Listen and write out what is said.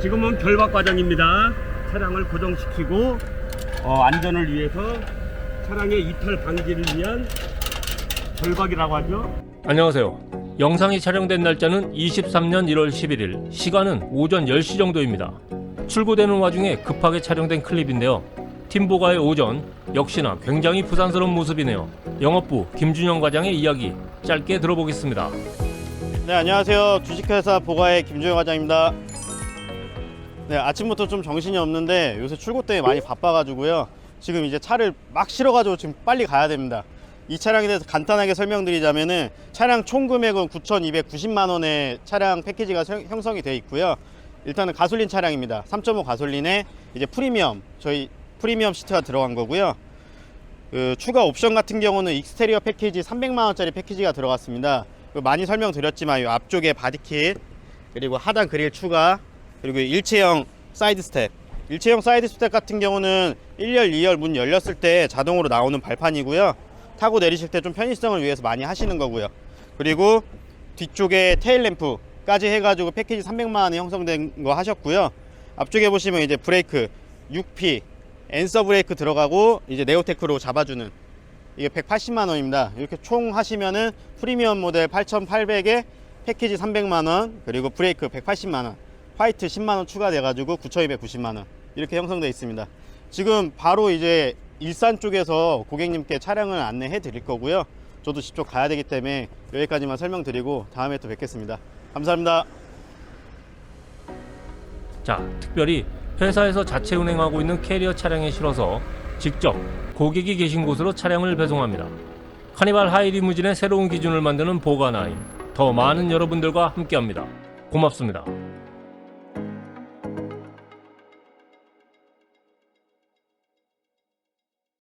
지금은 결박 과정입니다. 차량을 고정시키고 어, 안전을 위해서 차량의 이탈 방지를 위한 결박이라고 하죠. 안녕하세요. 영상이 촬영된 날짜는 23년 1월 11일, 시간은 오전 10시 정도입니다. 출고되는 와중에 급하게 촬영된 클립인데요. 팀보가의 오전, 역시나 굉장히 부산스러운 모습이네요. 영업부 김준영 과장의 이야기 짧게 들어보겠습니다. 네, 안녕하세요. 주식회사 보가의 김조영 과장입니다. 네, 아침부터 좀 정신이 없는데 요새 출고 때문에 많이 바빠가지고요. 지금 이제 차를 막 실어가지고 지금 빨리 가야 됩니다. 이 차량에 대해서 간단하게 설명드리자면은 차량 총 금액은 9,290만 원의 차량 패키지가 형- 형성이 되어 있고요. 일단은 가솔린 차량입니다. 3.5 가솔린에 이제 프리미엄 저희 프리미엄 시트가 들어간 거고요. 그 추가 옵션 같은 경우는 익스테리어 패키지 300만 원짜리 패키지가 들어갔습니다. 그 많이 설명드렸지만 이 앞쪽에 바디킷 그리고 하단 그릴 추가 그리고 일체형 사이드 스텝 일체형 사이드 스텝 같은 경우는 1열 2열 문 열렸을 때 자동으로 나오는 발판이고요. 타고 내리실 때 좀 편의성을 위해서 많이 하시는 거고요. 그리고 뒤쪽에 테일 램프까지 해가지고 패키지 300만 원에 형성된 거 하셨고요. 앞쪽에 보시면 이제 브레이크 6P 앤서 브레이크 들어가고 이제 네오테크로 잡아주는 이게 180만 원입니다. 이렇게 총 하시면은 프리미엄 모델 8,800에 패키지 300만 원 그리고 브레이크 180만 원, 화이트 10만 원 추가돼 가지고 9,290만 원 이렇게 형성되어 있습니다. 지금 바로 이제 일산 쪽에서 고객님께 차량을 안내해 드릴 거고요. 저도 직접 가야 되기 때문에 여기까지만 설명드리고 다음에 또 뵙겠습니다. 감사합니다. 자, 특별히 회사에서 자체 운행하고 있는 캐리어 차량에 실어서 직접 고객이 계신 곳으로 차량을 배송합니다. 카니발 하이리무진의 새로운 기준을 만드는 보가나인 더 많은 여러분들과 함께합니다. 고맙습니다.